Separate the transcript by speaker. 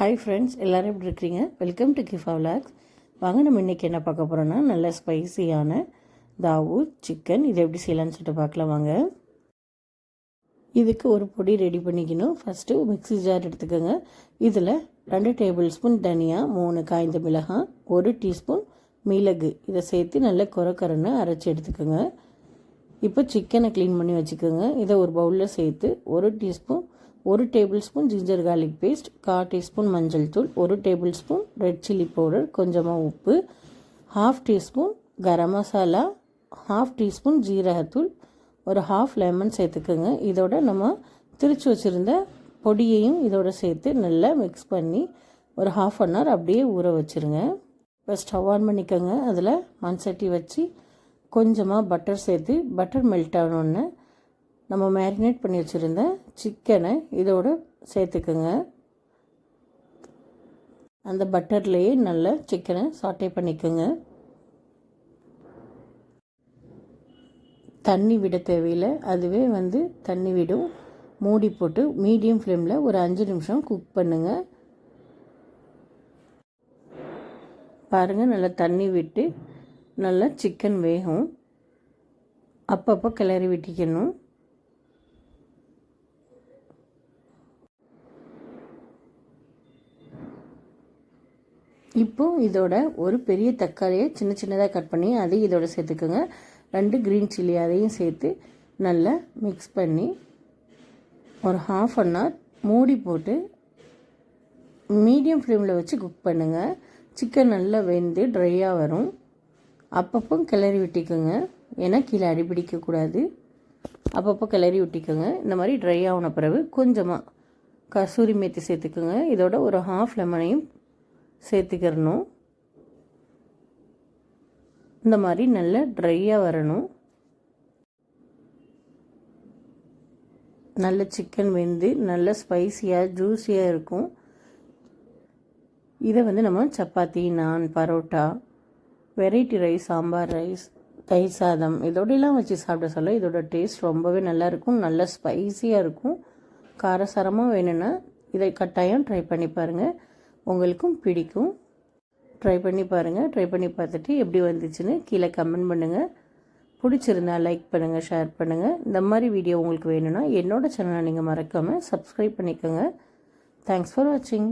Speaker 1: Hi friends எல்லோரும் எப்படி இருக்கிறீங்க? வெல்கம் டு கிஃபா விலாக்ஸ் வாங்க நம்ம இன்றைக்கி என்ன பார்க்க போகிறோன்னா நல்ல ஸ்பைசியான தாவூத் சிக்கன் இதை எப்படி செய்யலாம்னு சொல்லிட்டு பார்க்கலாம் வாங்க. இதுக்கு ஒரு பொடி ரெடி பண்ணிக்கணும். ஃபஸ்ட்டு மிக்ஸி ஜார் எடுத்துக்கோங்க. இதில் ரெண்டு டேபிள் ஸ்பூன் தனியா மூணு காய்ந்த மிளகாய் ஒரு டீஸ்பூன் மிளகு. இதை சேர்த்து நல்ல குறக்கரன்னு அரைச்சி எடுத்துக்கோங்க. இப்போ சிக்கனை க்ளீன் பண்ணி வச்சுக்கோங்க. இதை ஒரு பவுலில் சேர்த்து ஒரு டீஸ்பூன் ஒரு tablespoon ginger garlic paste கால் டீஸ்பூன் மஞ்சள் தூள் ஒரு tablespoon red chilli powder கொஞ்சமாக உப்பு half teaspoon garam masala half teaspoon ஜீரகத்தூள் ஒரு ஹாஃப் லெமன் சேர்த்துக்கோங்க. இதோட நம்ம திரிச்சு வச்சுருந்த பொடியையும் இதோட சேர்த்து நல்லா மிக்ஸ் பண்ணி ஒரு ஹாஃப் அன் ஹவர் அப்படியே ஊற வச்சுருங்க. இப்போ ஸ்டவ் ஆன் பண்ணிக்கோங்க. அதில் மண் சட்டி வச்சு கொஞ்சமாக பட்டர் சேர்த்து பட்டர் மெல்ட் ஆனோடனே நம்ம மேரினேட் பண்ணி வச்சுருந்த சிக்கனை இதோடு சேர்த்துக்குங்க. அந்த பட்டர்லேயே நல்ல சிக்கனை சாட்டே பண்ணிக்கோங்க. தண்ணி விட தேவையில்லை. அதுவே வந்து தண்ணி விடும். மூடி போட்டு மீடியம் ஃப்ளேமில் ஒரு அஞ்சு நிமிஷம் குக் பண்ணுங்கள் பாருங்கள் நல்லா தண்ணி விட்டு நல்லா சிக்கன் வேகும். அப்பப்போ கிளறி விட்டிக்கணும். இப்போ இதோட ஒரு பெரிய தக்காளியை சின்ன சின்னதாக கட் பண்ணி அதையும் இதோட சேர்த்துக்கோங்க. ரெண்டு க்ரீன் சில்லி அதையும் சேர்த்து நல்லா மிக்ஸ் பண்ணி ஒரு ஹாஃப் அன் ஹவர் மூடி போட்டு மீடியம் ஃப்ளேமில் வச்சு குக் பண்ணுங்கள் சிக்கன் நல்லா வெந்து ட்ரையாக வரும். அப்பப்போ கிளறி விட்டிக்கோங்க. ஏன்னா கீழே அடிபிடிக்கக்கூடாது அப்பப்போ கிளறி விட்டிக்கோங்க. இந்த மாதிரி ட்ரை ஆகின பிறகு கொஞ்சமாக கசூரி மேத்தி சேர்த்துக்கோங்க. இதோட ஒரு ஹாஃப் லெமனையும் சேர்த்துக்கிறணும். இந்த மாதிரி நல்லா ட்ரையாக வரணும். நல்ல சிக்கன் வெந்து நல்ல ஸ்பைஸியாக ஜூஸியாக இருக்கும். இதை வந்து நம்ம chapati naan parotta variety rice sambar rice தயிர் சாதம் இதோடலாம் வச்சு சாப்பிட சொல்ல இதோட டேஸ்ட் ரொம்பவே நல்லாயிருக்கும் நல்ல ஸ்பைஸியாக இருக்கும். காரசாரமாக வேணும்னா இதை கட்டாயம் ட்ரை பண்ணி பாருங்கள் உங்களுக்கும் பிடிக்கும். ட்ரை பண்ணி பாருங்கள் ட்ரை பண்ணி பார்த்துட்டு எப்படி வந்துச்சுன்னு கீழே கமெண்ட் பண்ணுங்கள் பிடிச்சிருந்தா லைக் பண்ணுங்கள் ஷேர் பண்ணுங்கள் இந்த மாதிரி வீடியோ உங்களுக்கு வேணும்னா என்னோடய சேனலை நீங்கள் மறக்காமல் சப்ஸ்கிரைப் பண்ணிக்கோங்க. தேங்க்ஸ் ஃபார் வாட்சிங்